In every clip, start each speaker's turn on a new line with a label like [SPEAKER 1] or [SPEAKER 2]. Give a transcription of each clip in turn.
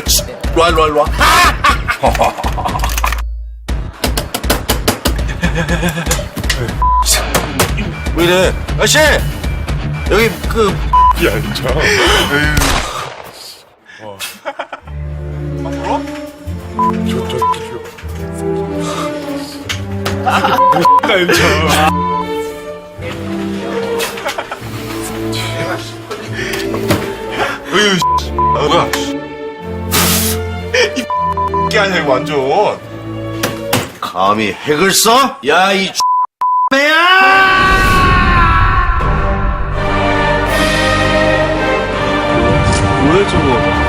[SPEAKER 1] 그렇지. 일로와, 일로와, 일로와. 왜 이래? 아저씨! 여기 그
[SPEAKER 2] 야, 참. 저, 저, 저. 나 인자.
[SPEAKER 1] 으유, 씨. 아, 뭐야. 이 아니야, 이거 완전. 감히 핵을 써? 야, 이 매야!
[SPEAKER 3] 뭐야 저거?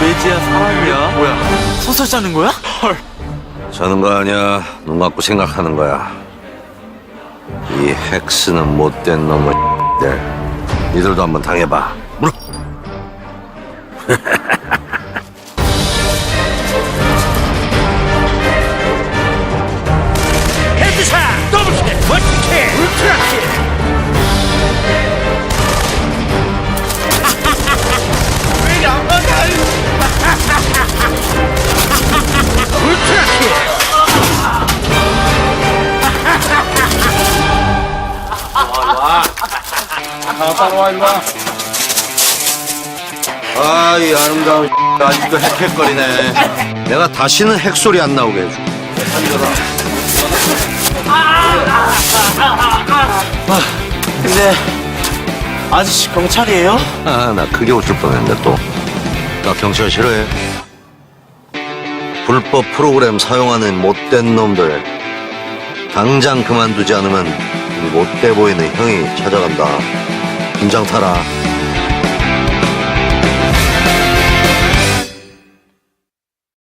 [SPEAKER 3] 돼지야 사람이야? 뭐야? 소설 짜는 거야? 헐.
[SPEAKER 4] 자는 거 아니야. 눈 감고 생각하는 거야. 이 헥스는 못된 놈의 들 니들도 한번 당해봐. 물어. 아, 이 아름다운 아직도 헥헥거리네. 내가 다시는 핵 소리 안 나오게 해줄게.
[SPEAKER 3] 근데 아저씨 경찰이에요?
[SPEAKER 4] 아, 나 크게 웃을 뻔했네 또. 나 경찰 싫어해. 불법 프로그램 사용하는 못된 놈들. 당장 그만두지 않으면 이 못돼 보이는 형이 찾아간다. 긴장 타라.